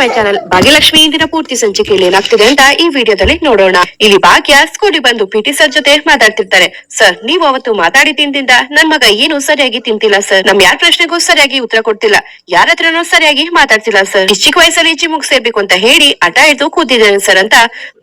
My channel Bhagyalakshmi ಇಂದಿನ ಪೂರ್ತಿ ಸಂಚಿಕೆಯಲ್ಲಿ ಏನಾಗ್ತಿದೆ ಅಂತ ಈ ವಿಡಿಯೋದಲ್ಲಿ ನೋಡೋಣ. ಇಲ್ಲಿ ಭಾಗ್ಯ ಸ್ಕೂಟಿ ಬಂದು ಪಿಟಿ ಸರ್ ಜೊತೆ ಮಾತಾಡ್ತಿರ್ತಾರೆ. ಸರ್ ನೀವು ಅವತ್ತು ಮಾತಾಡಿ ತಿಂದಿಂದ ನನ್ ಮಗ ಏನು ಸರಿಯಾಗಿ ತಿಂತಿಲ್ಲ ಸರ್ ನಮ್ ಯಾರ ಪ್ರಶ್ನೆಗೂ ಸರಿಯಾಗಿ ಉತ್ತರ ಕೊಡ್ತಿಲ್ಲ. ಯಾರ ಹತ್ರನೂ ಸರಿಯಾಗಿ ಮಾತಾಡ್ತಿಲ್ಲ ಸರ್ ಚಿಕ್ಕ ವಯಸ್ಸಲ್ಲಿ ಜಿಮ್ಗೆ ಸೇರ್ಬೇಕು ಅಂತ ಹೇಳಿ ಹಠ ಹಿಡಿದು ಕೂತಿದ್ದೇನೆ ಸರ್ ಅಂತ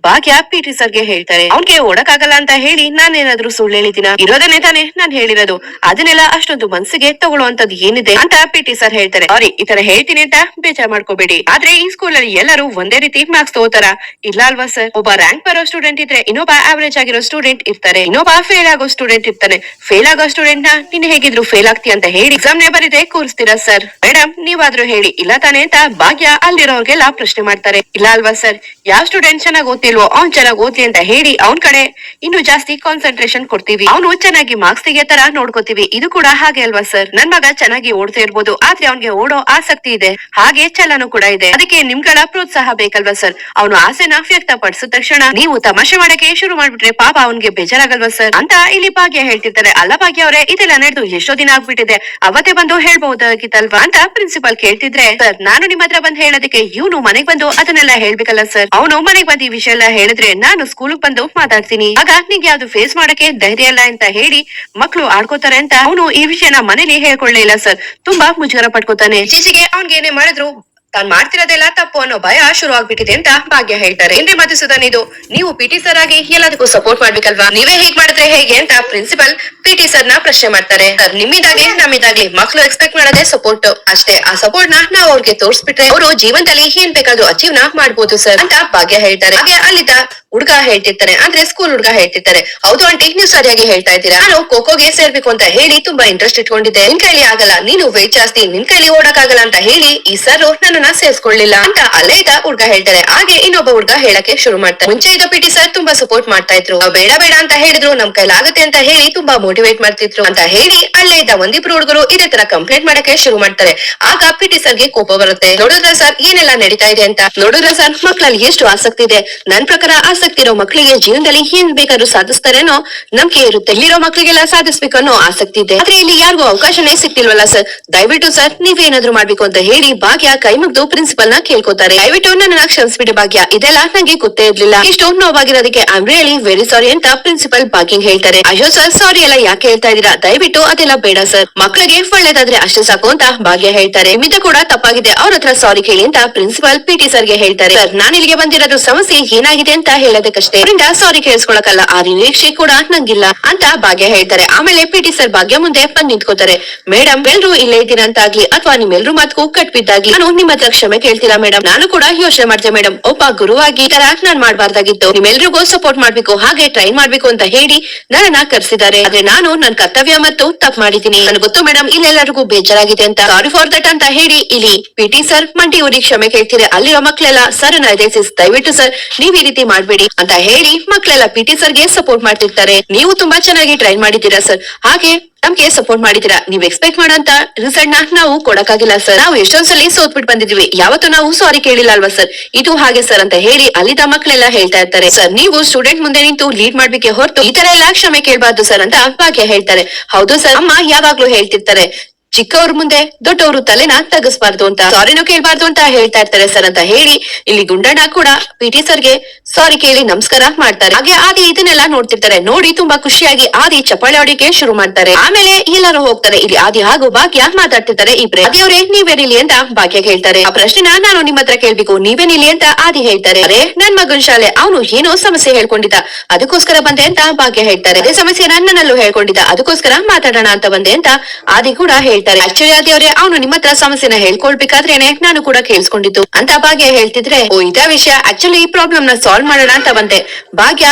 ಭಾಗ್ಯ ಪಿಟಿ ಸರ್ಗೆ ಹೇಳ್ತಾರೆ. ಅವ್ನ್ಗೆ ಓಡಕಾಗಲ್ಲ ಅಂತ ಹೇಳಿ ನಾನೇನಾದ್ರೂ ಸುಳ್ಳು ಹೇಳಿದಿನ ಇರೋದನ್ನೇ ತಾನೇ ನಾನ್ ಹೇಳಿರೋದು. ಅದನ್ನೆಲ್ಲ ಅಷ್ಟೊಂದು ಮನ್ಸಿಗೆ ತಗೊಳ್ಳುವಂತದ್ದು ಏನಿದೆ ಅಂತ ಪಿಟಿ ಸರ್ ಹೇಳ್ತಾರೆ. ಸಾರಿ ಈ ತರ ಹೇಳ್ತೀನಿ ಅಂತ ಬೇಜಾರ್ ಮಾಡ್ಕೋಬೇಡಿ. ಆದ್ರೆ ಸ್ಕೂಲ್ ಅಲ್ಲಿ ಎಲ್ಲರೂ ಒಂದೇ ರೀತಿ ಮಾರ್ಕ್ಸ್ ತಗೋತಾರ? ಇಲ್ಲ ಅಲ್ವಾ ಸರ್ ಒಬ್ಬ ರ್ಯಾಂಕ್ ಬರೋ ಸ್ಟೂಡೆಂಟ್ ಇದ್ರೆ ಇನ್ನೊಬ್ಬ ಆವರೇಜ್ ಆಗಿರೋ ಸ್ಟೂಡೆಂಟ್ ಇರ್ತಾರೆ. ಇನ್ನೊಬ್ಬ ಫೇಲ್ ಆಗೋ ಸ್ಟೂಡೆಂಟ್ ಇರ್ತಾನೆ. ಫೇಲ್ ಆಗೋ ಸ್ಟೂಡೆಂಟ್ನ ನೀನ್ ಹೇಗಿದ್ರು ಫೇಲ್ ಆಗ್ತಿ ಅಂತ ಹೇಳಿ ಎಕ್ಸಾಮ್ ನೇ ಬರೀದೆ ಕೂರಿಸ್ತೀರಾ ಸರ್ ಮೇಡಮ್ ನೀವಾದ್ರೂ ಹೇಳಿ. ಇಲ್ಲ ತಾನೇ ಅಂತ ಭಾಗ್ಯ ಅಲ್ಲಿರೋರ್ಗೆಲ್ಲ ಪ್ರಶ್ನೆ ಮಾಡ್ತಾರೆ. ಇಲ್ಲ ಅಲ್ವಾ ಸರ್ ಯಾವ ಸ್ಟೂಡೆಂಟ್ ಚೆನ್ನಾಗಿ ಓದ್ತಿಲ್ವೋ ಅವ್ನ್ ಚೆನ್ನಾಗಿ ಓದ್ಲಿ ಅಂತ ಹೇಳಿ ಅವ್ನ್ ಕಡೆ ಇನ್ನು ಜಾಸ್ತಿ ಕಾನ್ಸಂಟ್ರೇಷನ್ ಕೊಡ್ತೀವಿ. ಅವನು ಚೆನ್ನಾಗಿ ಮಾರ್ಕ್ಸ್ ತರ ನೋಡ್ಕೋತೀವಿ. ಇದು ಕೂಡ ಹಾಗೆ ಅಲ್ವಾ ಸರ್ ನನ್ ಮಗ ಚೆನ್ನಾಗಿ ಓಡ್ತಾ ಇರ್ಬೋದು. ಆದ್ರೆ ಅವ್ನ್ಗೆ ಓಡೋ ಆಸಕ್ತಿ ಇದೆ. ಹಾಗೆ ಚಲನೂ ಕೂಡ ಇದೆ. ಅದಕ್ಕೆ ನಿಮ್ಗಳ ಪ್ರೋತ್ಸಾಹ ಬೇಕಲ್ವಾ ಸರ್? ಅವನು ಆಸೆನ ವ್ಯಕ್ತಪಡಿಸಿದ ತಕ್ಷಣ ನೀವು ತಮಾಷೆ ಮಾಡಕ್ಕೆ ಶುರು ಮಾಡ್ಬಿಟ್ರೆ ಪಾಪ ಅವನ್ಗೆ ಬೇಜಾರಾಗಲ್ವಾ ಸರ್? ಅಂತ ಇಲ್ಲಿ ಭಾಗ್ಯ ಹೇಳ್ತಿರ್ತಾರೆ. ಅಲ್ಲ ಭಾಗ್ಯ ಅವರೇ, ಇದೆಲ್ಲ ನಡೆದು ಎಷ್ಟೋ ದಿನ ಆಗ್ಬಿಟ್ಟಿದೆ. ಅವತ್ತೇ ಬಂದು ಹೇಳ್ಬಹುದಾಗಿತ್ತಲ್ವಾ ಅಂತ ಪ್ರಿನ್ಸಿಪಾಲ್ ಕೇಳ್ತಿದ್ರೆ, ಸರ್, ನಾನು ನಿಮ್ ಹತ್ರ ಬಂದ್ ಹೇಳೋದಕ್ಕೆ ಇವನು ಮನೆಗ್ ಬಂದು ಅದನ್ನೆಲ್ಲ ಹೇಳ್ಬೇಕಲ್ಲ ಸರ್? ಅವನು ಮನೆಗ್ ಬಂದು ಈ ವಿಷಯ ಎಲ್ಲ ಹೇಳಿದ್ರೆ ನಾನು ಸ್ಕೂಲ್ ಬಂದು ಮಾತಾಡ್ತೀನಿ. ಆಗ ನಿಂಗೆ ಯಾವ್ದು ಫೇಸ್ ಮಾಡಕ್ಕೆ ಧೈರ್ಯ ಇಲ್ಲ ಅಂತ ಹೇಳಿ ಮಕ್ಕಳು ಆಡ್ಕೋತಾರೆ ಅಂತ ಅವನು ಈ ವಿಷಯನ ಮನೇಲಿ ಹೇಳ್ಕೊಳ್ಳೇ ಇಲ್ಲ ಸರ್. ತುಂಬಾ ಮುಜುಗರ ಪಡ್ಕೋತಾನೆ ಇತ್ತೀಚೆಗೆ ಅವ್ನ್ಗೆ ಏನೇ ಮಾಡಿದ್ರು ತಾನ್ ಮಾಡ್ತಿರೋದೆಲ್ಲ ತಪ್ಪು ಅನ್ನೋ ಭಯ ಶುರು ಆಗ್ಬಿಟ್ಟಿದೆ ಅಂತ ಭಾಗ್ಯ ಹೇಳ್ತಾರೆ. ಏನ್ರಿ ಸುಧನ್ ಇದು? ನೀವು ಪಿಟಿ ಸರ್ ಆಗಿ ಎಲ್ಲದಕ್ಕೂ ಸಪೋರ್ಟ್ ಮಾಡ್ಬೇಕಲ್ವಾ? ನೀವೇ ಹೇಗ್ ಮಾಡಿದ್ರೆ ಹೇಗೆ ಅಂತ ಪ್ರಿನ್ಸಿಪಲ್ ಪಿಟಿ ಸರ್ನ ಪ್ರಶ್ನೆ ಮಾಡ್ತಾರೆ. ಸರ್ ನಿಮ್ಮಿದಾಗ್ಲಿ ನಮ್ಮಿದಾಗ್ಲಿ ಮಕ್ಳು ಎಕ್ಸ್ಪೆಕ್ಟ್ ಮಾಡೋದೇ ಸಪೋರ್ಟ್ ಅಷ್ಟೇ, ಆ ಸಪೋರ್ಟ್ನ ನಾವು ಅವ್ರಿಗೆ ತೋರಿಸ್ಬಿಟ್ರೆ ಅವರು ಜೀವನದಲ್ಲಿ ಏನ್ ಬೇಕಾದ್ರೂ ಅಚೀವ್ನ ಮಾಡ್ಬೋದು ಸರ್ ಅಂತ ಭಾಗ್ಯ ಹೇಳ್ತಾರೆ. ಹಾಗೆ ಅಲ್ಲಿದ್ದ ಹುಡ್ಗ ಹೇಳ್ತಿರ್ತಾರೆ. ಅಂದ್ರೆ ಸ್ಕೂಲ್ ಹುಡ್ಗ ಹೇಳ್ತಿರ್ತಾರೆ. ಹೌದು ಆಂಟಿ ನೀವು ಸರಿಯಾಗಿ ಹೇಳ್ತಾ ಇದ್ದೀರಾ? ನಾನು ಖೋಖೋಗೆ ಸೇರ್ಬೇಕು ಅಂತ ಹೇಳಿ ತುಂಬಾ ಇಂಟ್ರೆಸ್ಟ್ ಇಟ್ಕೊಂಡಿದ್ದೆ. ನಿನ್ ಕೈಲಿ ಆಗಲ್ಲ. ನೀನು ವೇಟ್ ಜಾಸ್ತಿ, ನಿನ್ ಕೈಲಿ ಓಡಕ್ಕಾಗಲ್ಲ ಅಂತ ಹೇಳಿ ಈ ಸರ್ ನನ್ನನ್ನ ಸೇರ್ಸ್ಕೊಳ್ಳಿಲ್ಲ. ಅಂತ ಅಲ್ಲೇ ಇದ್ದ ಹುಡ್ಗ ಹೇಳ್ತಾರೆ ಹಾಗೆ ಇನ್ನೊಬ್ಬ ಹುಡ್ಗ ಹೇಳಕ್ಕೆ ಶುರು ಮಾಡ್ತಾರೆ ಮುಂಚೆ ಇದ್ದ ಪಿಟಿ ಸರ್ ತುಂಬಾ ಸಪೋರ್ಟ್ ಮಾಡ್ತಾ ಇದ್ರು. ಬೇಡ ಬೇಡ ಅಂತ ಹೇಳಿದ್ರು. ನಮ್ ಕೈಲಾಗುತ್ತೆ ಅಂತ ಹೇಳಿ ತುಂಬಾ ಮೋಟಿವೇಟ್ ಮಾಡ್ತಿದ್ರು ಅಂತ ಹೇಳಿ ಅಲ್ಲೇ ಇದ್ದ ಒಂದಿಬ್ರು ಹುಡುಗರು ಇದೇ ತರ ಕಂಪ್ಲೇಂಟ್ ಮಾಡಕ್ಕೆ ಶುರು ಮಾಡ್ತಾರೆ. ಆಗ ಪಿಟಿ ಸರ್ಗೆ ಕೋಪ ಬರುತ್ತೆ. ನೋಡಿದ್ರ ಸರ್, ಏನೆಲ್ಲ ನಡೀತಾ ಇದೆ ಅಂತ? ನೋಡಿದ್ರ ಸರ್ ಮಕ್ಕಳಲ್ಲಿ ಎಷ್ಟು ಆಸಕ್ತಿ ಇದೆ? ನನ್ ಪ್ರಕಾರ ಆಸಕ್ತಿ ಇರೋ ಮಕ್ಕಳಿಗೆ ಜೀವನದಲ್ಲಿ ಏನ್ ಬೇಕಾದ್ರೂ ಸಾಧಿಸ್ತಾರೇನೋ ನಂಬಿಕೆ ಇರುತ್ತೆ. ಇಲ್ಲಿರೋ ಮಕ್ಕಳಿಗೆಲ್ಲ ಸಾಧಿಸ್ಬೇಕು ಅನ್ನೋ ಆಸಕ್ತಿ ಇದೆ. ಆದ್ರೆ ಇಲ್ಲಿ ಯಾರಿಗೂ ಅವಕಾಶನೇ ಸಿಕ್ತಿಲ್ವಲ್ಲ ಸರ್? ದಯವಿಟ್ಟು ಸರ್, ನೀವೇನಾದ್ರೂ ಮಾಡ್ಬೇಕು ಅಂತ ಹೇಳಿ ಭಾಗ್ಯ ಕೈ ಮುಗ್ದು ಪ್ರಿನ್ಸಿಪಲ್ನ ಕೇಳ್ಕೊತಾರೆ. ದಯವಿಟ್ಟು ನನ್ನ ಕ್ಷಮಿಸ್ಬಿಡಿ ಭಾಗ್ಯ. ಇದೆಲ್ಲ ನಂಗೆ ಗೊತ್ತೇ ಇರ್ಲಿಲ್ಲ. ಇಷ್ಟು ನೋವಾಗಿರೋದಕ್ಕೆ ಐ ರಿಯಲಿ ವೆರಿ ಸಾರಿ ಅಂತ ಪ್ರಿನ್ಸಿಪಲ್ ಭಾಗ್ಯ ಹೇಳ್ತಾರೆ. ಅಯ್ಯೋ ಸರ್ ಸಾರಿ ಎಲ್ಲ ಯಾಕೆ ಹೇಳ್ತಾ ಇದೀರಾ ದಯವಿಟ್ಟು ಅದೆಲ್ಲ ಬೇಡ ಸರ್ ಮಕ್ಕಳಿಗೆ ಒಳ್ಳೇದಾದ್ರೆ ಅಷ್ಟೇ ಸಾಕು ಅಂತ ಭಾಗ್ಯ ಹೇಳ್ತಾರೆ. ಮಿತ ಕೂಡ ತಪ್ಪಾಗಿದೆ. ಅವ್ರ ಹತ್ರ ಸಾರಿ ಕೇಳಿ ಅಂತ ಪ್ರಿನ್ಸಿಪಲ್ ಪಿಟಿ ಸರ್ಗೆ ಹೇಳ್ತಾರೆ. ಸರ್ ನಾನು ಇಲ್ಲಿಗೆ ಬಂದಿರೋದು ಸಮಸ್ಯೆ ಏನಾಗಿದೆ ಅಂತ ಹೇಳೋದಕ್ಕಷ್ಟೇ. ಸಾರಿ ಕೇಳಿಸ್ಕೊಳಕಲ್ಲ ಆ ನಿರೀಕ್ಷೆ ಕೂಡ ನಂಗಿಲ್ಲ ಅಂತ ಭಾಗ್ಯ ಹೇಳ್ತಾರೆ. ಆಮೇಲೆ ಪಿಟಿ ಸರ್ ಭಾಗ್ಯ ಮುಂದೆ ಬಂದ್ ನಿಂತ್ಕೋತಾರೆ. ಮೇಡಮ್ ಎಲ್ರು ಇಲ್ಲೇ ಇದ್ದೀರಾ ಅಂತ ಆಗ್ಲಿ ಅಥವಾ ನಿಮ್ಮೆಲ್ರು ಮಾತ್ಗೂ ಕಟ್ ಬಿದ್ದಾಗ್ಲಿ ನಾನು ನಿಮ್ಮ ಕ್ಷಮೆ ಕೇಳ್ತೀರಾ ಮೇಡಮ್ ನಾನು ಕೂಡ ಯೋಚನೆ ಮಾಡ್ತೆ ಮೇಡಮ್ ಒಬ್ಬ ಗುರುವಾಗಿ ತರ ನಾನ್ ಮಾಡ್ಬಾರ್ದಾಗಿತ್ತು. ನಿಮ್ಮೆಲ್ರಿಗೂ ಸಪೋರ್ಟ್ ಮಾಡ್ಬೇಕು, ಹಾಗೆ ಟ್ರೈ ಮಾಡ್ಬೇಕು ಅಂತ ಹೇಳಿ ನನ್ನನ್ನ ಕರೆಸಿದ್ದಾರೆ. ಆದ್ರೆ ನಾನು ನನ್ನ ಕರ್ತವ್ಯ ಮತ್ತು ತಪ್ಪು ಮಾಡಿದ್ದೀನಿ. ನನ್ಗೆ ಗೊತ್ತು ಮೇಡಮ್ ಇಲ್ಲೆಲ್ಲರಿಗೂ ಬೇಜಾರಾಗಿದೆ ಅಂತ. ಸಾರಿ ಫಾರ್ ದಟ್ ಅಂತ ಹೇಳಿ ಇಲ್ಲಿ ಪಿಟಿ ಸರ್ ಮಂಟಿ ಊರಿಗೆ ಕ್ಷಮೆ ಕೇಳ್ತೀರಿ ಅಲ್ಲಿರೋ ಮಕ್ಳೆಲ್ಲ ಸರ್ ದಯವಿಸಿ ದಯವಿಟ್ಟು ಸರ್ ನೀವ್ ಈ ರೀತಿ ಮಾಡ್ಬೇಡಿ ಅಂತ ಹೇಳಿ ಮಕ್ಳೆಲ್ಲ ಪಿಟಿ ಸರ್ಗೆ ಸಪೋರ್ಟ್ ಮಾಡ್ತಿರ್ತಾರೆ. ನೀವು ತುಂಬಾ ಚೆನ್ನಾಗಿ ಟ್ರೈ ಮಾಡಿದ್ದೀರಾ ಸರ್ ಹಾಗೆ ನಮ್ಗೆ ಸಪೋರ್ಟ್ ಮಾಡಿದೀರಾ ನೀವ್ ಎಕ್ಸ್ಪೆಕ್ಟ್ ಮಾಡಂತ ರಿಸಲ್ಟ್ನ ನಾವು ಕೊಡಕ್ಕಾಗಿಲ್ಲ ಸರ್ ನಾವು ಎಷ್ಟೊಂದ್ಸಲಿ ಸೋತ್ಬಿಟ್ಟು ಬಂದಿದ್ವಿ. ಯಾವತ್ತು ನಾವು ಸಾರಿ ಕೇಳಿಲ್ಲ ಅಲ್ವಾ ಸರ್? ಇದು ಹಾಗೆ ಸರ್ ಅಂತ ಹೇಳಿ ಅಲ್ಲಿದ್ದ ಮಕ್ಕಳೆಲ್ಲ ಹೇಳ್ತಾ ಇರ್ತಾರೆ. ಸರ್, ನೀವು ಸ್ಟೂಡೆಂಟ್ ಮುಂದೆ ನಿಂತು ಲೀಡ್ ಮಾಡ್ಬೇಕೆ ಹೊರತು ಈ ತರ ಎಲ್ಲ ಕ್ಷಮೆ ಕೇಳಬಾರ್ದು ಸರ್ ಅಂತ ಭಾಗ್ಯ ಹೇಳ್ತಾರೆ. ಹೌದು ಸರ್, ಅಮ್ಮ ಯಾವಾಗ್ಲೂ ಹೇಳ್ತಿರ್ತಾರೆ. ಚಿಕ್ಕವ್ರ ಮುಂದೆ ದೊಡ್ಡವರು ತಲೆನ ತಗಸ್ಬಾರ್ದು ಅಂತ ಸಾರಿನೂ ಕೇಳ್ಬಾರ್ದು ಅಂತ ಹೇಳ್ತಾ ಇರ್ತಾರೆ ಸರ್ ಅಂತ ಹೇಳಿ ಇಲ್ಲಿ ಗುಂಡಣ್ಣ ಕೂಡ ಪಿಟಿ ಸರ್ಗೆ ಸಾರಿ ಕೇಳಿ ನಮಸ್ಕಾರ ಮಾಡ್ತಾರೆ. ಹಾಗೆ ಆದಿ ಇದನ್ನೆಲ್ಲ ನೋಡ್ತಿರ್ತಾರೆ. ನೋಡಿ ತುಂಬಾ ಖುಷಿಯಾಗಿ ಆದಿ ಚಪ್ಪಾಳೆ ಹೊಡಿಕೆ ಶುರು ಮಾಡ್ತಾರೆ. ಆಮೇಲೆ ಎಲ್ಲರೂ ಹೋಗ್ತಾರೆ. ಇಲ್ಲಿ ಆದಿ ಹಾಗೂ ಭಾಗ್ಯ ಮಾತಾಡ್ತಿರ್ತಾರೆ ಇಬ್ರೆ. ಆದಿ ಅವರೇ, ನೀವೇನಿಲ್ಲಿ ಅಂತ ಭಾಗ್ಯ ಹೇಳ್ತಾರೆ ಆ ಪ್ರಶ್ನೆನ ನಾನು ನಿಮ್ಮ ಹತ್ರ ಕೇಳ್ಬೇಕು. ನೀವೇನಿಲ್ಲಿ ಅಂತ ಆದಿ ಹೇಳ್ತಾರೆ. ಅರೆ, ನನ್ ಮಗನ್ ಶಾಲೆ, ಅವನು ಏನೋ ಸಮಸ್ಯೆ ಹೇಳ್ಕೊಂಡಿದ್ದ. ಅದಕ್ಕೋಸ್ಕರ ಬಂದೆ ಅಂತ ಭಾಗ್ಯ ಹೇಳ್ತಾರೆ. ಅದೇ ಸಮಸ್ಯೆ ನನ್ನಲ್ಲೂ ಹೇಳ್ಕೊಂಡಿದ್ದ. ಅದಕ್ಕೋಸ್ಕರ ಮಾತಾಡೋಣ ಅಂತ ಬಂದೆ ಅಂತ ಆದಿ ಕೂಡ ಹೇಳ್ತಾರೆ ಆಕ್ಚುಲಿ ಆಶ್ಚರ್ಯ ಅವರೇ, ಅವನು ನಿಮ್ಮ ಹತ್ರ ಸಮಸ್ಯೆನ ಹೇಳ್ಕೊಳ್ಬೇಕಾದ್ರೇನೆ ನಾನು ಕೂಡ ಕೇಳಿಸ್ಕೊಂಡಿದ್ದು. ಅಂತ ಭಾಗ್ಯ ಹೇಳ್ತಿದ್ರೆ, ಓ, ಇದ ವಿಷಯ. ಆಕ್ಚುಲಿ ಈ ಪ್ರಾಬ್ಲಮ್ನ ಸಾಲ್ವ್ ಮಾಡೋಣ ಅಂತ ಬಂದೆ. ಭಾಗ್ಯ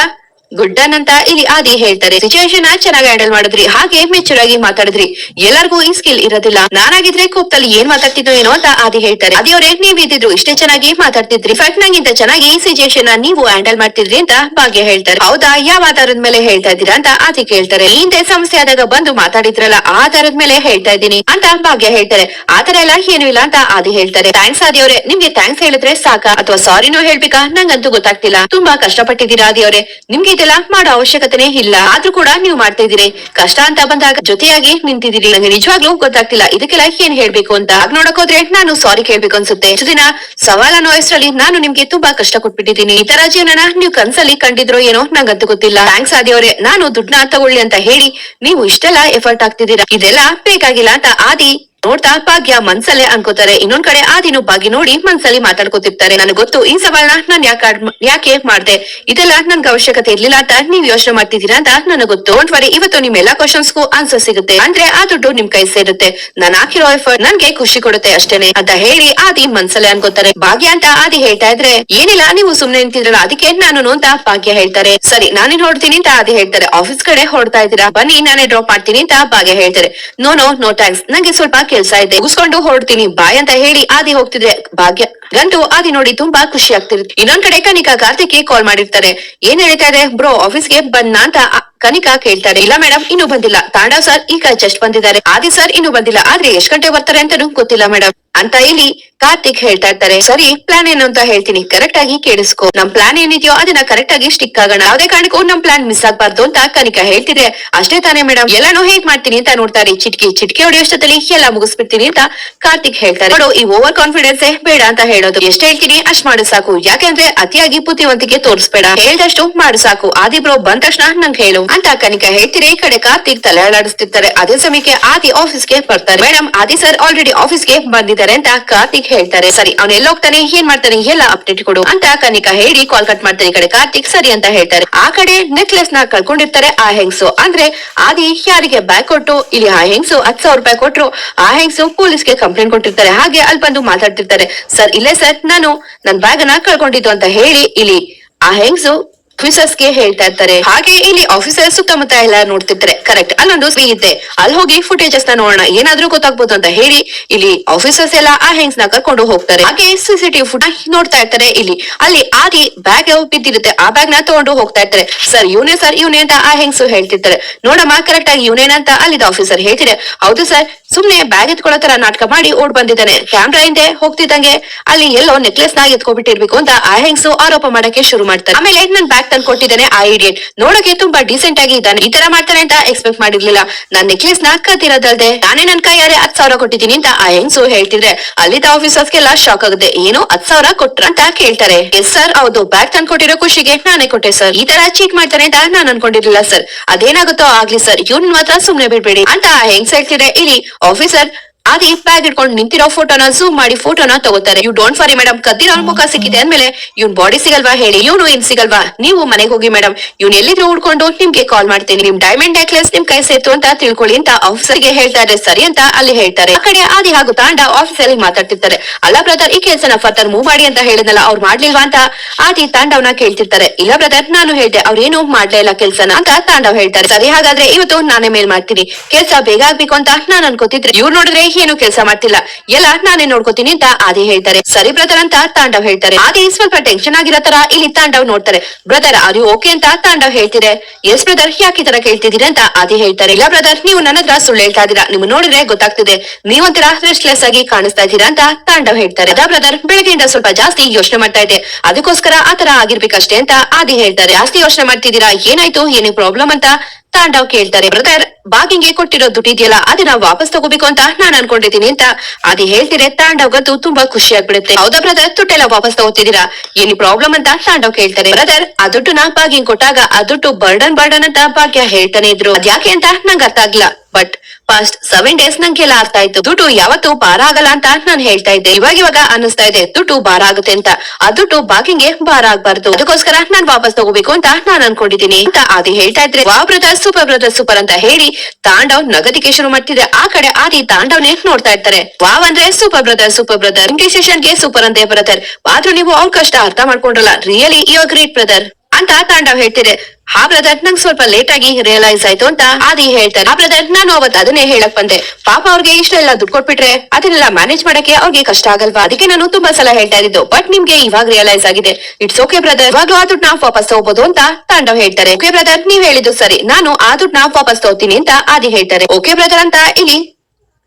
ಗುಡ್ಡನ್ ಅಂತ ಇಲ್ಲಿ ಆದಿ ಹೇಳ್ತಾರೆ. ಸಿಚುವೇಶನ್ ಚೆನ್ನಾಗಿ ಹ್ಯಾಂಡಲ್ ಮಾಡಿದ್ರಿ. ಹಾಗೆ ಮೆಚೂರ್ ಆಗಿ ಮಾತಾಡಿದ್ರಿ. ಎಲ್ಲರಿಗೂ ಈ ಸ್ಕಿಲ್ ಇರೋದಿಲ್ಲ. ನಾನಾಗಿದ್ರೆ ಕೋಪದಲ್ಲಿ ಏನ್ ಮಾತಾಡ್ತಿದ್ದು ಏನೋ ಅಂತ ಆದಿ ಹೇಳ್ತಾರೆ. ಅದೇ ಅವ್ರ, ನೀವ್ ಇದ್ದಿದ್ರು ಇಷ್ಟೇ ಚೆನ್ನಾಗಿ ಮಾತಾಡ್ತಿದ್ರಿ. ಫೈಟ್ ನಂಗಿಂತ ಚೆನ್ನಾಗಿ ಈ ಸಿಚುವೇಶನ್ ನೀವು ಹ್ಯಾಂಡಲ್ ಮಾಡ್ತಿದ್ರಿ ಅಂತ ಭಾಗ್ಯ ಹೇಳ್ತಾರೆ. ಹೌದಾ? ಯಾವ ಆಧಾರದ ಮೇಲೆ ಹೇಳ್ತಾ ಇದ್ದೀರಾ ಅಂತ ಆದಿ ಕೇಳ್ತಾರೆ. ಹಿಂದೆ ಸಮಸ್ಯೆ ಆದಾಗ ಬಂದು ಮಾತಾಡಿದ್ರಲ್ಲ ಆಧಾರದ ಮೇಲೆ ಹೇಳ್ತಾ ಇದ್ದೀನಿ ಅಂತ ಭಾಗ್ಯ ಹೇಳ್ತಾರೆ. ಆತರ ಎಲ್ಲ ಏನು ಇಲ್ಲ ಅಂತ ಆದಿ ಹೇಳ್ತಾರೆ. ಥ್ಯಾಂಕ್ಸ್ ಆದಿ ಅವರೇ. ನಿಮ್ಗೆ ಥ್ಯಾಂಕ್ಸ್ ಹೇಳಿದ್ರೆ ಸಾಕಾ? ಅಥವಾ ಸಾರಿನೂ ಹೇಳ್ಬೇಕಾ? ನಂಗಂತೂ ಗೊತ್ತಾಗ್ತಿಲ್ಲ. ತುಂಬಾ ಕಷ್ಟಪಟ್ಟಿದ್ದೀರಾ ಆದಿ ಅವರೇ? ನಿಮ್ಗೆ ಇದೆಲ್ಲ ಮಾಡೋ ಅವಶ್ಯಕತೆನೇ ಇಲ್ಲ. ಆದ್ರೂ ಕೂಡ ನೀವು ಮಾಡ್ತಾ ಇದೀರಿ ಕಷ್ಟ ಅಂತ ಬಂದಾಗ ಜೊತೆಯಾಗಿ ನಿಂತಿದ್ದೀರಿ. ನಂಗೆ ನಿಜವಾಗ್ಲೂ ಗೊತ್ತಾಗ್ತಿಲ್ಲ. ಇದಕ್ಕೆಲ್ಲ ಏನ್ ಹೇಳ್ಬೇಕು ಅಂತ. ಆಗ ನೋಡಕ್ ಹೋದ್ರೆ ನಾನು ಸಾರಿ ಕೇಳ್ಬೇಕು ಅನ್ಸುತ್ತೆ. ಇಷ್ಟು ದಿನ ಸವಾಲ ಅನ್ನೋ ಹೆಸರಲ್ಲಿ ನಾನು ನಿಮ್ಗೆ ತುಂಬಾ ಕಷ್ಟ ಕೊಟ್ಬಿಟ್ಟಿದ್ದೀನಿ. ಈ ತರ ಜೀವನನ ನೀವು ಕನ್ಸಲ್ಲಿ ಕಂಡಿದ್ರೋ ಏನೋ ನಂಗಂತೂ ಗೊತ್ತಿಲ್ಲ. ಥ್ಯಾಂಕ್ಸ್ ಆದಿಯವ್ರೆ ನಾನು ದುಡ್ಡನ್ನ ತಗೊಳ್ಳಿ ಅಂತ ಹೇಳಿ ನೀವು ಇಷ್ಟೆಲ್ಲ ಎಫರ್ಟ್ ಆಗ್ತಿದ್ದೀರಾ? ಇದೆಲ್ಲ ಬೇಕಾಗಿಲ್ಲ ಅಂತ ಆದಿ ನೋಡ್ತಾ ಭಾಗ್ಯ ಮನ್ಸಲ್ಲೇ ಅನ್ಕೋತಾರೆ. ಇನ್ನೊಂದ್ ಕಡೆ ಆದಿನು ಭಾಗ್ಯ ನೋಡಿ ಮನ್ಸಲ್ಲಿ ಮಾತಾಡ್ಕೋತಿರ್ತಾರೆ. ನನಗೆ ಗೊತ್ತು, ಈ ಸವಾಲ್ನ ನಾನ್ ಯಾಕೆ ಯಾಕೆ ಮಾಡ್ದೆ? ಇದೆಲ್ಲ ನನ್ಗೆ ಅವಶ್ಯಕತೆ ಇರ್ಲಿಲ್ಲ ಅಂತ ನೀವ್ ಯೋಚನೆ ಮಾಡ್ತಿದ್ದೀರಾ ಅಂತ ನನಗೆ ಗೊತ್ತು. ಡೋಂಟ್ ವರಿ ಇವತ್ತು ನಿಮ್ ಎಲ್ಲಾ ಕ್ವಶನ್ಸ್ಗೂ ಆನ್ಸರ್ ಸಿಗುತ್ತೆ. ಅಂದ್ರೆ ಆ ದುಡ್ಡು ನಿಮ್ ಕೈ ಸೇರುತ್ತೆ. ನಾನ್ ಹಾಕಿರೋ ಎಫರ್ಟ್ ನನ್ಗೆ ಖುಷಿ ಕೊಡುತ್ತೆ ಅಷ್ಟೇನೆ. ಅಂತ ಹೇಳಿ ಆದಿ ಮನ್ಸಲ್ಲೇ ಅನ್ಕೋತಾರೆ. ಭಾಗ್ಯ ಅಂತ ಆದಿ ಹೇಳ್ತಾ ಇದ್ರೆ, ಏನಿಲ್ಲ, ನೀವು ಸುಮ್ನೆ ನಿಂತಿದ್ರಲ್ಲ, ಅದಕ್ಕೆ ನಾನು ಅಂತ ಭಾಗ್ಯ ಹೇಳ್ತಾರೆ. ಸರಿ, ನಾನೇನ್ ನೋಡ್ತೀನಿ ಅಂತ ಆದಿ ಹೇಳ್ತಾರೆ. ಆಫೀಸ್ ಕಡೆ ಹೊಡ್ತಾ ಇದ್ದೀರಾ, ಬನ್ನಿ, ನಾನೇ ಡ್ರಾಪ್ ಮಾಡ್ತೀನಿ ಅಂತ ಭಾಗ್ಯ ಹೇಳ್ತಾರೆ. ನೋ ನೋ ನೋ ಥ್ಯಾಂಕ್ಸ್ ನಂಗೆ ಸ್ವಲ್ಪ ಕೆಲ್ಸ ಇದೆ, ಮುಗಿಸ್ಕೊಂಡು ಹೊರಡ್ತೀನಿ, ಬಾಯ್ ಅಂತ ಹೇಳಿ ಆದಿ ಹೋಗ್ತಿದ್ರೆ ಭಾಗ್ಯ. ಗಂಟು ಆದಿ ನೋಡಿ ತುಂಬಾ ಖುಷಿ ಆಗ್ತಿರುತ್ತೆ. ಇನ್ನೊಂದ್ ಕಡೆ ಕನಿಕಾ ಕಾರ್ತಿಕ್ ಕಾಲ್ ಮಾಡಿರ್ತಾರೆ. ಏನ್ ಹೇಳ್ತಾ ಇದೆ? ಬ್ರೋ ಆಫೀಸ್ಗೆ ಬನ್ನ ಅಂತ ಕನಿಕಾ ಕೇಳ್ತಾರೆ. ಇಲ್ಲ ಮೇಡಮ್ ಇನ್ನು ಬಂದಿಲ್ಲ. ತಾಂಡಾ ಸರ್ ಈಗ ಜಸ್ಟ್ ಬಂದಿದ್ದಾರೆ. ಆದಿ ಸರ್ ಇನ್ನು ಬಂದಿಲ್ಲ. ಆದ್ರೆ ಎಷ್ಟ್ ಗಂಟೆ ಬರ್ತಾರೆ ಅಂತಾನೂ ಗೊತ್ತಿಲ್ಲ ಮೇಡಮ್ ಅಂತ ಇಲ್ಲಿ ಕಾರ್ತಿಕ್ ಹೇಳ್ತಾ ಇರ್ತಾರೆ. ಸರಿ ಪ್ಲಾನ್ ಏನು ಅಂತ ಹೇಳ್ತೀನಿ. ಕರೆಕ್ಟ್ ಆಗಿ ಕೇಳಿಸ್ಕೊ. ನಮ್ ಪ್ಲಾನ್ ಏನಿದೆಯೋ ಅದನ್ನ ಕರೆಕ್ಟ್ ಆಗಿ ಸ್ಟಿಕ್ ಆಗೋಣ. ಯಾವ್ದೇ ಕಾರಣಕ್ಕೂ ನಮ್ ಪ್ಲಾನ್ ಮಿಸ್ ಆಗ್ಬಾರ್ದು ಅಂತ ಕನಿಕಾ ಹೇಳ್ತಿದ್ರೆ. ಅಷ್ಟೇ ತಾನೇ ಮೇಡಮ್ ಎಲ್ಲಾನು ಹೇಗ್ ಮಾಡ್ತೀನಿ ಅಂತ ನೋಡ್ತಾರೆ. ಚಿಟ್ಕಿ ಚಿಟ್ಕಿ ಹೊಡೆಯೋಷ್ಟದಲ್ಲಿ ಎಲ್ಲ ಮುಗಿಸ್ಬಿಡ್ತೀನಿ ಅಂತ ಕಾರ್ತಿಕ್ ಹೇಳ್ತಾರೆ. ನೋಡು, ಈ ಓವರ್ ಕಾನ್ಫಿಡೆನ್ಸ್ ಬೇಡ ಅಂತ ಹೇಳೋದು. ಎಷ್ಟ್ ಹೇಳ್ತೀನಿ? ಅಷ್ಟ್ ಮಾಡು ಸಾಕು. ಯಾಕೆಂದ್ರೆ ಅತಿಯಾಗಿ ಬುದ್ಧಿವಂತಿಕೆ ತೋರಿಸ್ಬೇಡ. ಹೇಳ್ದಷ್ಟು ಮಾಡು ಸಾಕು. ಆದಿಬ್ರೋ ಬಂದ ತಕ್ಷಣ ನಂಗೆ ಹೇಳು. ಅಂತ ಕನಿಕಾ ಹೇಳ್ತೀರಿ ಈ ಕಡೆ ಕಾರ್ತಿಕ್ ತಲೆ ಅಲ್ಲಾಡಿಸ್ತಿರ್ತಾರೆ ಅದೇ ಸಮಯಕ್ಕೆ ಆದಿ ಆಫೀಸ್ಗೆ ಬರ್ತಾರೆ. ಮೇಡಮ್ ಆದಿ ಸರ್ ಆಲ್ರೆಡಿ ಆಫೀಸ್ಗೆ ಬಂದಿದ್ದಾರೆ ಅಂತ ಕಾರ್ತಿಕ್ ಹೇಳ್ತಾರೆ. ಸರಿ, ಅವ್ನ ಎಲ್ಲ ಹೋಗ್ತಾನೆ ಏನ್ ಮಾಡ್ತಾನೆ, ಎಲ್ಲ ಅಪ್ಡೇಟ್ ಕೊಡು ಅಂತ ಕನಿಕಾ ಹೇಳಿ ಕಾಲ್ ಕಟ್ ಮಾಡ್ತಾರೆ ಈ ಕಡೆ ಕಾರ್ತಿಕ್. ಸರಿ ಅಂತ ಹೇಳ್ತಾರೆ. ಆ ಕಡೆ ನೆಕ್ಲೆಸ್ನ ಕಳ್ಕೊಂಡಿರ್ತಾರೆ ಆ ಹೆಂಗ್ಸು. ಅಂದ್ರೆ ಆದಿ ಯಾರಿಗೆ ಬ್ಯಾಗ್ ಕೊಟ್ಟು, ಇಲ್ಲಿ ಆ ಹೆಂಗ್ಸು ಹತ್ ಸಾವಿರ ರೂಪಾಯಿ ಕೊಟ್ರು, ಆ ಹೆಂಗ್ಸು ಪೊಲೀಸ್ಗೆ ಕಂಪ್ಲೇಂಟ್ ಕೊಟ್ಟಿರ್ತಾರೆ. ಹಾಗೆ ಅಲ್ಲಿ ಬಂದು ಮಾತಾಡ್ತಿರ್ತಾರೆ. ಸರ್, ಇಲ್ಲೇ ಸರ್, ನಾನು, ನನ್ ಬ್ಯಾಗ್ ಅನ್ನ ಕಳ್ಕೊಂಡಿದ್ದು ಅಂತ ಹೇಳಿ, ಇಲ್ಲಿ ಆ ಹೆಂಗ್ಸು ಆಫೀಸರ್ಸ್ಗೆ ಹೇಳ್ತಾ ಇರ್ತಾರೆ. ಹಾಗೆ ಇಲ್ಲಿ ಆಫೀಸರ್ ಸುತ್ತಮುತ್ತ ಎಲ್ಲ ನೋಡ್ತಿರ್ತಾರೆ. ಕರೆಕ್ಟ್ ಅಲ್ಲೊಂದು ಸ್ನೇಹಿತೆ. ಅಲ್ಲಿ ಹೋಗಿ ಫುಟೇಜಸ್ನ ನೋಡೋಣ. ಏನಾದ್ರೂ ಗೊತ್ತಾಗ್ಬೋದು ಅಂತ ಹೇಳಿ ಇಲ್ಲಿ ಆಫೀಸರ್ಸ್ ಎಲ್ಲ ಆ ಹೆಂಗ್ಸ್ನ ಕರ್ಕೊಂಡು ಹೋಗ್ತಾರೆ. ಹಾಗೆ ಸಿಸಿಟಿವಿ ಫುಟ್ ನೋಡ್ತಾ ಇರ್ತಾರೆ ಇಲ್ಲಿ. ಅಲ್ಲಿ ಆದಿ ಬ್ಯಾಗ್ ಬಿದ್ದಿರುತ್ತೆ ಆ ಬ್ಯಾಗ್ನ ತಗೊಂಡು ಹೋಗ್ತಾ ಇರ್ತಾರೆ. ಸರ್ ಇವನೇ ಸರ್ ಇವನೇ ಅಂತ ಆ ಹೆಂಗ್ಸು ಹೇಳ್ತಿರ್ತಾರೆ. ನೋಡಮ್ಮ ಕರೆಕ್ಟ್ ಆಗಿ ಇವನೇನಂತ ಅಲ್ಲಿದ್ದ ಆಫೀಸರ್ ಹೇಳ್ತಿದೆ. ಹೌದು ಸರ್ ಸುಮ್ನೆ ಬ್ಯಾಗ್ ಎತ್ಕೊಳ್ಳೋ ತರ ನಾಟಕ ಮಾಡಿ ಓಡ್ ಬಂದಿದ್ದಾನೆ. ಕ್ಯಾಮ್ರಾ ಹಿಂದೆ ಹೋಗ್ತಿದ್ದಂಗೆ ಅಲ್ಲಿ ಎಲ್ಲೋ ನೆಕ್ಲೆಸ್ನ ಎತ್ಕೊಬಿಟ್ಟಿರ್ಬೇಕು ಅಂತ ಆ ಹೆಂಗ್ಸು ಆರೋಪ ಮಾಡಕ್ಕೆ ಶುರು ಮಾಡ್ತಾರೆ. ಆಮೇಲೆ ನನ್ ಬ್ಯಾಗ್ ತಂದು ಕೊಟ್ಟಿದ್ದಾನೆ ಆ ಇಡಿಯಟ್ ನೋಡೋಕೆ ತುಂಬಾ ಡೀಸೆಂಟ್ ಆಗಿ ಇದ್ದಾನೆ. ಈ ತರ ಮಾಡ್ತಾನೆ ಅಂತ ಎಕ್ಸ್ಪೆಕ್ಟ್ ಮಾಡಿರ್ಲಿಲ್ಲ. ನನ್ನ ನೆಕ್ಲೆಸ್ನ ಕತ್ತಿರೋದಲ್ದೆ ನಾನೇ ನನ್ ಕೈಯಾರೆ ಹತ್ ಸಾವಿರ ಕೊಟ್ಟಿದ್ದೀನಿ ಅಂತ ಆ ಹೆಂಗ್ಸು ಹೇಳ್ತಿದ್ರೆ, ಅಲ್ಲಿದ್ದ ಆಫೀಸರ್ಸ್ಗೆಲ್ಲ ಶಾಕ್ ಆಗುತ್ತೆ. ಏನು ಹತ್ ಸಾವಿರ ಕೊಟ್ರ ಅಂತ ಕೇಳ್ತಾರೆ. ಎಸ್ ಸರ್ ಹೌದು ಬ್ಯಾಗ್ ತಂದು ಕೊಟ್ಟಿರೋ ಖುಷಿಗೆ ನಾನೇ ಕೊಟ್ಟೆ ಸರ್ ಈ ತರ ಚೀಟ್ ಮಾಡ್ತಾನೆ ಅಂತ ನಾನ್ ಅನ್ಕೊಂಡಿರ್ಲಿಲ್ಲ ಸರ್ ಅದೇನಾಗುತ್ತೋ ಆಗ್ಲಿ ಸರ್ ಇವ್ನ್ ಮಾತ್ರ ಸುಮ್ನೆ ಬಿಡ್ಬೇಡಿ ಅಂತ ಆ ಹೆಂಗ್ಸ್ ಹೇಳ್ತಿದ್ರೆ ಇಲ್ಲಿ ಆಫೀಸರ್ ಅದೇ ಬ್ಯಾಗ್ ಇಟ್ಕೊಂಡು ನಿಂತಿರೋ ಫೋಟೋನ ಝೂಮ್ ಮಾಡಿ ಫೋಟೋನ ತಗೋತಾರೆ. ಯು ಡೋಂಟ್ ಫಾರಿ ಮೇಡಮ್ ಕದ್ದಿರೋ ಮುಖ ಸಿಕ್ಕಿದೆ ಅಂದ್ಮೇಲೆ ಇವ್ನ್ ಬಾಡಿ ಸಿಗಲ್ವಾ ಹೇಳಿ, ಇವನು ಏನ್ ಸಿಗಲ್ವಾ? ನೀವು ಮನೆಗೆ ಹೋಗಿ ಮೇಡಮ್ ಇವ್ನ ಎಲ್ಲಿದ್ರು ಉಡ್ಕೊಂಡು ನಿಮ್ಗೆ ಕಾಲ್ ಮಾಡ್ತೀನಿ. ನಿಮ್ ಡೈಮಂಡ್ ನೆಕ್ಲೆಸ್ ನಿಮ್ ಕೈ ಸೇತು ಅಂತ ತಿಳ್ಕೊಳ್ಳಿ ಅಂತ ಆಫೀಸರ್ಗೆ ಹೇಳ್ತಾರೆ ಸರಿ ಅಂತ ಅಲ್ಲಿ ಹೇಳ್ತಾರೆ. ಆ ಕಡೆ ಆದಿ ಹಾಗೂ ತಾಂಡ ಆಫೀಸ್ ಅಲ್ಲಿ ಮಾತಾಡ್ತಿರ್ತಾರೆ. ಅಲ್ಲ ಬ್ರದರ್ ಈ ಕೆಲಸನ ಫರ್ದರ್ ಮೂವ್ ಮಾಡಿ ಅಂತ ಹೇಳಿದ್ನಲ್ಲ, ಅವ್ರು ಮಾಡ್ಲಿಲ್ವಾ ಅಂತ? ಆದಿ ತಾಂಡವ್ನ ಕೇಳ್ತಿರ್ತಾರೆ. ಇಲ್ಲ ಬ್ರದರ್ ನಾನು ಹೇಳ್ದೆ ಅವ್ರೇನು ಮಾಡ್ಲೇ ಇಲ್ಲ ಕೆಲ್ಸನ ಅಂತ ತಾಂಡವ್ ಹೇಳ್ತಾರೆ. ಸರಿ, ಹಾಗಾದ್ರೆ ಇವತ್ತು ನಾನೇ ಮೇಲ್ ಮಾಡ್ತೀನಿ. ಕೆಲ್ಸ ಬೇಗ ಆಗ್ಬೇಕು ಅಂತ ನಾನ್ ಅನ್ಕೋತಿದ್ರೆ ಇವ್ರು ನೋಡಿದ್ರೆ ಏನು ಕೆಲಸ ಮಾಡ್ತಿಲ್ಲ. ಎಲ್ಲ ನಾನೇ ನೋಡ್ಕೋತೀನಿ ಅಂತ ಆದಿ ಹೇಳ್ತಾರೆ. ಸರಿ ಬ್ರದರ್ ಅಂತ ತಾಂಡವ್ ಹೇಳ್ತಾರೆ. ಆದಿ ಸ್ವಲ್ಪ ಟೆನ್ಷನ್ ಆಗಿರೋ ತರ ಇಲ್ಲಿ ತಾಂಡವ್ ನೋಡ್ತಾರೆ. ಬ್ರದರ್ ಆರ್ ಓಕೆ ಅಂತ ತಾಂಡವ್ ಹೇಳ್ತಿದೆ. ಎಸ್ ಬ್ರದರ್ ಯಾಕೆ ತರ ಕೇಳ್ತಿದ್ದೀರಿ ಅಂತ ಆದಿ ಹೇಳ್ತಾರೆ. ಇಲ್ಲ ಬ್ರದರ್ ನೀವು ನನ್ನ ಹತ್ರ ಸುಳ್ಳು ಹೇಳ್ತಾ ಇದೀರಾ ನಿಮ್ ನೋಡಿದ್ರೆ ಗೊತ್ತಾಗ್ತಿದೆ. ನೀವೊಂಥರ ರೆಸ್ಟ್ಲೆಸ್ ಆಗಿ ಕಾಣಿಸ್ತಾ ಇದ್ದೀರಾ ಅಂತ ತಾಂಡವ್ ಹೇಳ್ತಾರೆ. ಅದಾ ಬ್ರದರ್ ಬೆಳಗ್ಗೆಯಿಂದ ಸ್ವಲ್ಪ ಜಾಸ್ತಿ ಯೋಚನೆ ಮಾಡ್ತಾ ಇದೆ ಅದಕ್ಕೋಸ್ಕರ ಆತರ ಆಗಿರ್ಬೇಕಷ್ಟೇ ಅಂತ ಆದಿ ಹೇಳ್ತಾರೆ. ಜಾಸ್ತಿ ಯೋಚನೆ ಮಾಡ್ತಿದ್ದೀರಾ? ಏನಾಯ್ತು? ಏನೇ ಪ್ರಾಬ್ಲಮ್ ಅಂತ ತಾಂಡವ್ ಕೇಳ್ತಾರೆ, ಬ್ರದರ್. ಬಾಗಿಂಗೆ ಕೊಟ್ಟಿರೋ ದುಡ್ಡು ಇದೆಯಲ್ಲ, ಅದನ್ನ ವಾಪಸ್ ತಗೋಬೇಕು ಅಂತ ನಾನ್ ಅನ್ಕೊಂಡಿದ್ದೀನಿ ಅಂತ. ಅದಿ ಹೇಳ್ತಿದ್ರೆ ತಾಂಡವ್ಗಂತೂ ತುಂಬಾ ಖುಷಿ ಆಗ್ಬಿಡುತ್ತೆ. ಹೌದಾ, ಬ್ರದರ್? ದುಡ್ಡೆಲ್ಲ ವಾಪಸ್ ತಗೋತಿದ್ದೀರಾ? ಏನು ಪ್ರಾಬ್ಲಮ್ ಅಂತ ತಾಂಡವ್ ಕೇಳ್ತಾರೆ. ಬ್ರದರ್, ಆ ನಾ ಬಾಗಿಂಗ್ ಕೊಟ್ಟಾಗ ದುಡ್ಡು ಬರ್ಡನ್ ಬರ್ಡನ್ ಅಂತ ಭಾಗ್ಯ ಹೇಳ್ತಾನೆ ಇದ್ರು. ಅದ್ಯಾಕೆ ಅಂತ ನಂಗೆ ಅರ್ಥ ಆಗ್ಲಿಲ್ಲ. ಬಟ್ ಫಸ್ಟ್ ಸೆವೆನ್ ಡೇಸ್ ನಂಗೆಲ್ಲ ಅರ್ಥ ಆಯ್ತು. ದುಡ್ಡು ಯಾವತ್ತು ಬಾರ ಆಗಲ್ಲ ಅಂತ ನಾನು ಹೇಳ್ತಾ ಇದ್ದೆ. ಇವಾಗ ಇವಾಗ ಅನಿಸ್ತಾ ಇದೆ. ದುಡ್ಡು ಬಾರ ಆಗುತ್ತೆ ಅಂತ. ಆ ದುಡ್ಡು ಬಾಗಿಂಗೆ ಬಾರ ಆಗ್ಬಾರ್ದು ಅದಕ್ಕೋಸ್ಕರ ನಾನ್ ವಾಪಸ್ ತಗೋಬೇಕು ಅಂತ ನಾನ್ ಅನ್ಕೊಂಡಿದ್ದೀನಿ. ಅಂತ ಆದಿ ಹೇಳ್ತಾ ಇದ್ರೆ ವಾ ಬ್ರದರ್, ಸೂಪರ್ ಬ್ರದರ್, ಸೂಪರ್ ಅಂತ ಹೇಳಿ ತಾಂಡವ್ ನಗದಿಗೆ ಶುರು ಮಾಡ್ತಿದ್ರೆ ಆ ಕಡೆ ಆದಿ ತಾಂಡವ್ನೇ ನೋಡ್ತಾ ಇರ್ತಾರೆ. ವಾವ್ ಅಂದ್ರೆ super brother super brother. English super ಅಂತೆ ಬ್ರದರ್. ಆದ್ರೂ ನೀವು ಅವ್ರ ಕಷ್ಟ ಅರ್ಥ ಮಾಡ್ಕೊಂಡ್ರಲ್ಲ. ರಿಯಲಿ ಯು ಗ್ರೇಟ್ ಬ್ರದರ್ ಅಂತ ತಾಂಡವ್ ಹೇಳ್ತಿದೆ. ಹಾ ಬ್ರದರ್ ನಂಗ್ ಸ್ವಲ್ಪ ಲೇಟ್ ಆಗಿ ರಿಯಲೈಸ್ ಆಯ್ತು ಅಂತ ಆದಿ ಹೇಳ್ತಾರೆ. ಆ ಬ್ರದರ್ ನಾನು ಅವತ್ ಅದನ್ನೇ ಹೇಳಕ್ ಬಂದೆ. ಪಾಪ ಅವ್ರಿಗೆ ಇಷ್ಟೆಲ್ಲ ದುಡ್ಡು ಕೊಟ್ಬಿಟ್ರೆ ಅದನ್ನೆಲ್ಲ ಮ್ಯಾನೇಜ್ ಮಾಡಕ್ಕೆ ಅವ್ರಿಗೆ ಕಷ್ಟ ಆಗಲ್ವಾ? ಅದಕ್ಕೆ ನಾನು ತುಂಬಾ ಸಲ ಹೇಳ್ತಾ ಇದ್ದು ಬಟ್ ನಿಮ್ಗೆ ಇವಾಗ ರಿಯಲೈಸ್ ಆಗಿದೆ. ಇಟ್ಸ್ ಓಕೆ ಬ್ರದರ್ ಇವಾಗ ಆ ದುಡ್ಡು ನಾವು ವಾಪಸ್ ತಗೋಬಹುದು ಅಂತ ತಾಂಡವ್ ಹೇಳ್ತಾರೆ. ಓಕೆ ಬ್ರದರ್ ನೀವ್ ಹೇಳಿದ್ದು ಸರಿ. ನಾನು ಆ ದುಡ್ಡು ನಾವು ವಾಪಸ್ ತಗೋತೀನಿ ಅಂತ ಆದಿ ಹೇಳ್ತಾರೆ. ಓಕೆ ಬ್ರದರ್ ಅಂತ ಇಲ್ಲಿ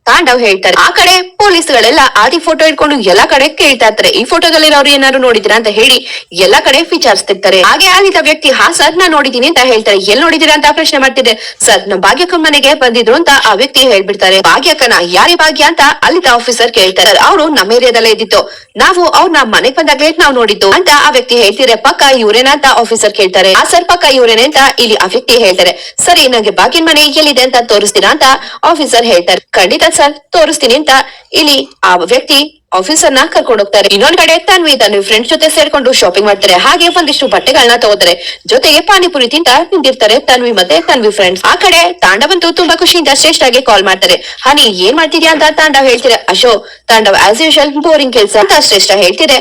ತಾಂಡವ್ ಹೇಳ್ತಾರೆ. ಆ ಕಡೆ ಪೊಲೀಸ್ಗಳೆಲ್ಲ ಆದಿ ಫೋಟೋ ಇಟ್ಕೊಂಡು ಎಲ್ಲಾ ಕಡೆ ಕೇಳ್ತಾ ಇರ್ತಾರೆ. ಈ ಫೋಟೋದಲ್ಲಿ ಅವ್ರು ಏನಾದ್ರು ನೋಡಿದಿರಾ ಅಂತ ಹೇಳಿ ಎಲ್ಲಾ ಕಡೆ ವಿಚಾರಿಸ್ತಿರ್ತಾರೆ ಹಾಗೆ ಆಗಿದ್ದ ವ್ಯಕ್ತಿ, ಹಾ ಸರ್ ನಾನ್ ನೋಡಿದೀನಿ ಅಂತ ಹೇಳ್ತಾರೆ. ಎಲ್ ನೋಡಿದಿರಾ ಅಂತ ಪ್ರಶ್ನೆ ಮಾಡ್ತಿದ್ದೆ. ಸರ್ ನಮ್ ಭಾಗ್ಯಕ್ಕನ ಮನೆಗೆ ಬಂದಿದ್ರು ಅಂತ ಆ ವ್ಯಕ್ತಿ ಹೇಳ್ಬಿಡ್ತಾರೆ. ಭಾಗ್ಯಕ್ಕನ, ಯಾರಿ ಭಾಗ್ಯ ಅಂತ ಅಲ್ಲಿದ್ದ ಆಫೀಸರ್ ಕೇಳ್ತಾರೆ. ಅವರು ನಮ್ಮ ಏರಿಯಾದಲ್ಲೇ ಇದ್ದಿತ್ತು. ನಾವು ಅವ್ರನ್ನ ಮನೆಗ್ ಬಂದಾಗ್ಲೇ ನಾವು ನೋಡಿದ್ದು ಅಂತ ಆ ವ್ಯಕ್ತಿ ಹೇಳ್ತಿದ್ರೆ, ಪಕ್ಕ ಇವ್ರೇನ ಅಂತ ಆಫೀಸರ್ ಕೇಳ್ತಾರೆ. ಆ ಸರ್ ಪಕ್ಕ ಇವ್ರೇನೆ ಅಂತ ಇಲ್ಲಿ ಆ ವ್ಯಕ್ತಿ ಹೇಳ್ತಾರೆ. ಸರಿ, ನಂಗೆ ಭಾಗ್ಯನ್ ಮನೆ ಎಲ್ಲಿದೆ ಅಂತ ತೋರಿಸ್ತೀರಾ ಅಂತ ಆಫೀಸರ್ ಹೇಳ್ತಾರೆ. ಖಂಡಿತ ಸರ್ ತೋರಿಸ್ತೀನಿ ಅಂತ. ಇಲ್ಲಿ ಆ ವ್ಯಕ್ತಿ ಆಫೀಸರ್ನ ಕರ್ಕೊಂಡು ಹೋಗ್ತಾರೆ. ಇನ್ನೊಂದ್ ಕಡೆ ತನ್ವಿ ತನ್ವಿ ಫ್ರೆಂಡ್ಸ್ ಜೊತೆ ಸೇರ್ಕೊಂಡು ಶಾಪಿಂಗ್ ಮಾಡ್ತಾರೆ. ಹಾಗೆ ಒಂದಿಷ್ಟು ಬಟ್ಟೆಗಳನ್ನ ತಗೋತಾರೆ. ಜೊತೆಗೆ ಪಾನಿಪುರಿ ತಿಂತ ನಿಂತಿರ್ತಾರೆ ತನ್ವಿ ಮತ್ತೆ ತನ್ವಿ ಫ್ರೆಂಡ್ಸ್ ಆ ಕಡೆ ತಾಂಡವಂತೂ ತುಂಬಾ ಖುಷಿಯಿಂದ ಶ್ರೇಷ್ಠಾಗೆ ಕಾಲ್ ಮಾಡ್ತಾರೆ. ಹನಿ, ಏನ್ ಮಾಡ್ತಿದ್ಯಾ ಅಂತ ತಾಂಡವ್ ಹೇಳ್ತಾರೆ ಅಶೋ ತಾಂಡವ್ ಆಸ್ ಯೂಶಲ್ ಬೋರಿಂಗ್ ಕೆಲ್ಸ ಅಂತ ಶ್ರೇಷ್ಠ ಹೇಳ್ತಿದೆ.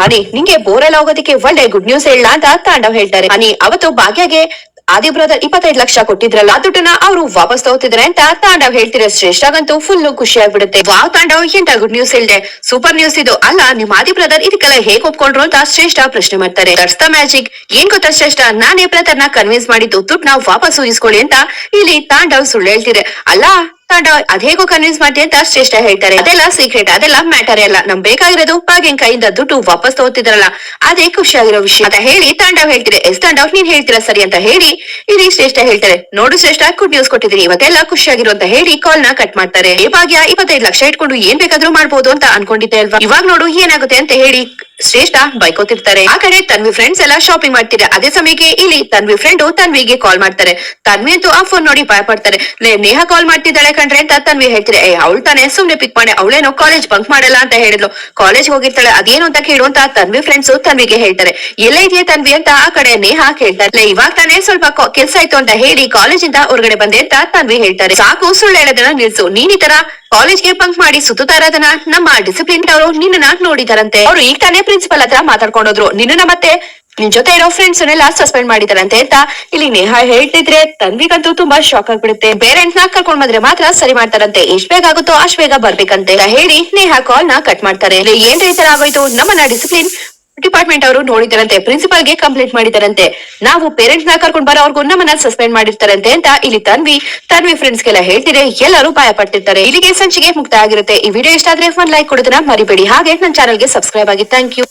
ಹನಿ, ನಿಂಗೆ ಬೋರ್ ಎಲ್ಲ ಹೋಗೋದಕ್ಕೆ ಒಳ್ಳೆ ಗುಡ್ ನ್ಯೂಸ್ ಹೇಳ ಅಂತ ತಾಂಡವ್ ಹೇಳ್ತಾರೆ. ಹನಿ, ಅವತ್ತು ಭಾಗ್ಯಗೆ ಆದಿ ಬ್ರದರ್ ಇಪ್ಪತ್ತೈದು ಲಕ್ಷ ಕೊಟ್ಟಿದ್ರಲ್ಲ ದುಡ್ಡನ್ನ ಅವರು ವಾಪಸ್ ತಗೋತಿದ್ರೆ ಅಂತ ತಾಂಡವ್ ಹೇಳ್ತಿದ್ರೆ ಶ್ರೇಷ್ಠಾಗಂತೂ ಫುಲ್ ಖುಷಿ ಆಗ್ಬಿಡುತ್ತೆ ವಾವ್ ತಾಂಡವ್, ಎಂತ ಗುಡ್ ನ್ಯೂಸ್ ಹೇಳಿದೆ ಸೂಪರ್ ನ್ಯೂಸ್ ಇದು. ಅಲ್ಲ ನಿಮ್ ಆದಿ ಬ್ರದರ್ ಇದಕ್ಕೆಲ್ಲ ಹೇಗ್ ಒಪ್ಕೊಂಡ್ರು ಅಂತ ಶ್ರೇಷ್ಠ ಪ್ರಶ್ನೆ ಮಾಡ್ತಾರೆ. ದ ಮ್ಯಾಜಿಕ್ ಏನ್ ಗೊತ್ತಾ ಶ್ರೇಷ್ಠ? ನಾನೇ ಬ್ರದರ್ನ ಕನ್ವಿನ್ಸ್ ಮಾಡಿದ್ದು ದುಡ್ಡು ನಾವು ವಾಪಸ್ ಇಸ್ಕೊಳ್ಳಿ ಅಂತ ಇಲ್ಲಿ ತಾಂಡವ್ ಸುಳ್ಳು ಹೇಳ್ತಿದೆ. ಅಲ್ಲ ತಾಂಡವ್ ಅದೇಗೋ ಕನ್ವಿನ್ಸ್ ಮಾಡ್ತೀನಿ ಅಂತ ಶ್ರೇಷ್ಠ ಹೇಳ್ತಾರೆ. ಅದೆಲ್ಲ ಸೀಕ್ರೆಟ್ ಅದೆಲ್ಲ ಮ್ಯಾಟರ್ ಎಲ್ಲ. ನಮ್ ಬೇಕಾಗಿರೋದು ಕೈಯಿಂದ ದುಡ್ಡು ವಾಪಸ್ ತಗೋತಿದ್ರಲ್ಲ ಅದೇ ಖುಷಿಯಾಗಿರೋ ವಿಷಯ. ಅಂತ ಹೇಳಿ ತಾಂಡವ್ ಹೇಳ್ತಿದೆ. ಎಸ್ ತಾಂಡವ್, ನೀನ್ ಹೇಳ್ತೀರಾ ಸರಿ ಅಂತ ಹೇಳಿ ಇಲ್ಲಿ ಶ್ರೇಷ್ಠ ಹೇಳ್ತಾರೆ. ನೋಡು ಶ್ರೇಷ್ಠ ಗುಡ್ ನ್ಯೂಸ್ ಕೊಟ್ಟಿದ್ದೀನಿ ಇವತ್ತೆಲ್ಲ ಖುಷಿಯಾಗಿರೋ ಅಂತ ಹೇಳಿ ಕಾಲ್ನ ಕಟ್ ಮಾಡ್ತಾರೆ. ಭಾಗ್ಯ, ಇಪ್ಪತ್ತೈದು ಲಕ್ಷ ಇಟ್ಕೊಂಡು ಏನ್ ಬೇಕಾದ್ರೂ ಮಾಡ್ಬೋದು ಅಂತ ಅನ್ಕೊಂಡಿದ್ದೆ ಅಲ್ವಾ? ಇವಾಗ ನೋಡು ಏನಾಗುತ್ತೆ ಅಂತ ಹೇಳಿ ಶ್ರೇಷ್ಠ ಬೈಕೋತಿರ್ತಾರೆ. ಆ ಕಡೆ ತನ್ವಿ ಫ್ರೆಂಡ್ಸ್ ಎಲ್ಲ ಶಾಪಿಂಗ್ ಮಾಡ್ತಾರೆ ಅದೇ ಸಮಯಕ್ಕೆ ಇಲ್ಲಿ ತನ್ವಿ ಫ್ರೆಂಡ್ ತನ್ವಿಗೆ ಕಾಲ್ ಮಾಡ್ತಾರೆ. ತನ್ವಿ ಅಂತೂ ಆ ಫೋನ್ ನೋಡಿ ಭಯ ಪಡ್ತಾರೆ. ನೇಹ ಕಾಲ್ ಮಾಡ್ತಿದ್ದಾಳೆ ಕಣ್ರೆ ಅಂತ ತನ್ವಿ ಹೇಳ್ತಾರೆ ಏ, ಅವಳು ತಾನೇ ಸುಮ್ನೆ ಪಿಕ್ ಮಾಡಿ ಅವಳೇನೋ ಕಾಲೇಜ್ ಬಂಕ್ ಮಾಡಲ್ಲ ಅಂತ ಹೇಳಿದ್ಲು. ಕಾಲೇಜ್ ಹೋಗಿರ್ತಾಳೆ. ಅದೇನು ಅಂತ ಕೇಳು ಅಂತ ತನ್ವಿ ಫ್ರೆಂಡ್ಸ್ ತನ್ವಿಗೆ ಹೇಳ್ತಾರೆ. ಎಲ್ಲ ಇದೆಯಾ ತನ್ವಿ ಅಂತ ಆ ಕಡೆ ನೇಹ ಕೇಳ್ತಾರೆ ಇವಾಗ ತಾನೇ ಸ್ವಲ್ಪ ಕೆಲ್ಸ ಆಯ್ತು ಅಂತ ಹೇಳಿ ಕಾಲೇಜಿಂದ ಹೊರಗಡೆ ಬಂದೆ ಅಂತ ತನ್ವಿ ಹೇಳ್ತಾರೆ. ಸಾಕು, ಸುಳ್ಳು ಹೇಳೋದನ್ನ ನಿಲ್ಸು. ನೀನ್ ಈ ತರ ಕಾಲೇಜ್ಗೆ ಬಂಕ್ ಮಾಡಿ ಸುತ್ತಾರದನ ನಮ್ಮ ಡಿಸಿಪ್ಲಿನ್ ಅವರು ನಿನ್ನ ನೋಡಿದಾರಂತೆ. ಅವರು ಈಗ ತಾನೇ ಪ್ರಿನ್ಸಿಪಲ್ ಹತ್ರ ಮಾತಾಡ್ಕೊಂಡೋದ್ರು. ನಿನ್ನ ಮತ್ತೆ ನಿನ್ ಜೊತೆ ಇರೋ ಫ್ರೆಂಡ್ಸ್ ನೆಲ್ಲ ಸಸ್ಪೆಂಡ್ ಮಾಡಿದಾರಂತೆ ಅಂತ ಇಲ್ಲಿ ನೇಹಾ ಹೇಳ್ತಿದ್ರೆ ತನ್ವಿಗಂತೂ ತುಂಬಾ ಶಾಕ್ ಆಗ್ಬಿಡುತ್ತೆ. ಪೇರೆಂಟ್ಸ್ನ ಕರ್ಕೊಂಡ್ ಬಂದ್ರೆ ಮಾತ್ರ ಸರಿ ಮಾಡ್ತಾರಂತೆ. ಎಷ್ಟ್ ಬೇಗ ಆಗುತ್ತೋ ಅಷ್ಟ್ ಬೇಗ ಬರ್ಬೇಕಂತೆ ಹೇಳಿ ನೇಹಾ ಕಾಲ್ನ ಕಟ್ ಮಾಡ್ತಾರೆ. ಏನ್ ಏನ್ರಿ ಈ ತರ ಆಗೋಯ್ತು? ನಮ್ಮನ್ನ ಡಿಸಿಪ್ಲಿನ್ ಡಿಪಾರ್ಟ್ಮೆಂಟ್ ಅವರು ನೋಡಿದರಂತೆ ಪ್ರಿನ್ಸಿಪಾಲ್ಗೆ ಕಂಪ್ಲೇಂಟ್ ಮಾಡಿದಾರಂತೆ. ನಾವು ಪೇರೆಂಟ್ಸ್ನ ಕರ್ಕೊಂಡ್ ಬರೋರ್ಗು ನಮ್ಮನ್ನ ಸಸ್ಪೆಂಡ್ ಮಾಡಿರ್ತಾರಂತೆ ಅಂತ ಇಲ್ಲಿ ತನ್ವಿ ತನ್ವಿ ಫ್ರೆಂಡ್ಸ್ ಗೆಲ್ಲ ಹೇಳ್ತಿದ್ರೆ ಎಲ್ಲರೂ ಭಯ ಪಡ್ತಿರ್ತಾರೆ. ಇಲ್ಲಿಗೆ ಸಂಚಿಗೆ ಮುಕ್ತ ಆಗಿರುತ್ತೆ. ಈ ವಿಡಿಯೋ ಇಷ್ಟ ಆದ್ರೆ ಒಂದ್ ಲೈಕ್ ಕೊಡೋದನ್ನ ಮರಿಬೇಡಿ. ಹಾಗೆ ನನ್ನ ಚಾನಲ್ಗೆ ಸಬ್ಸ್ಕ್ರೈಬ್ ಆಗಿ. Thank you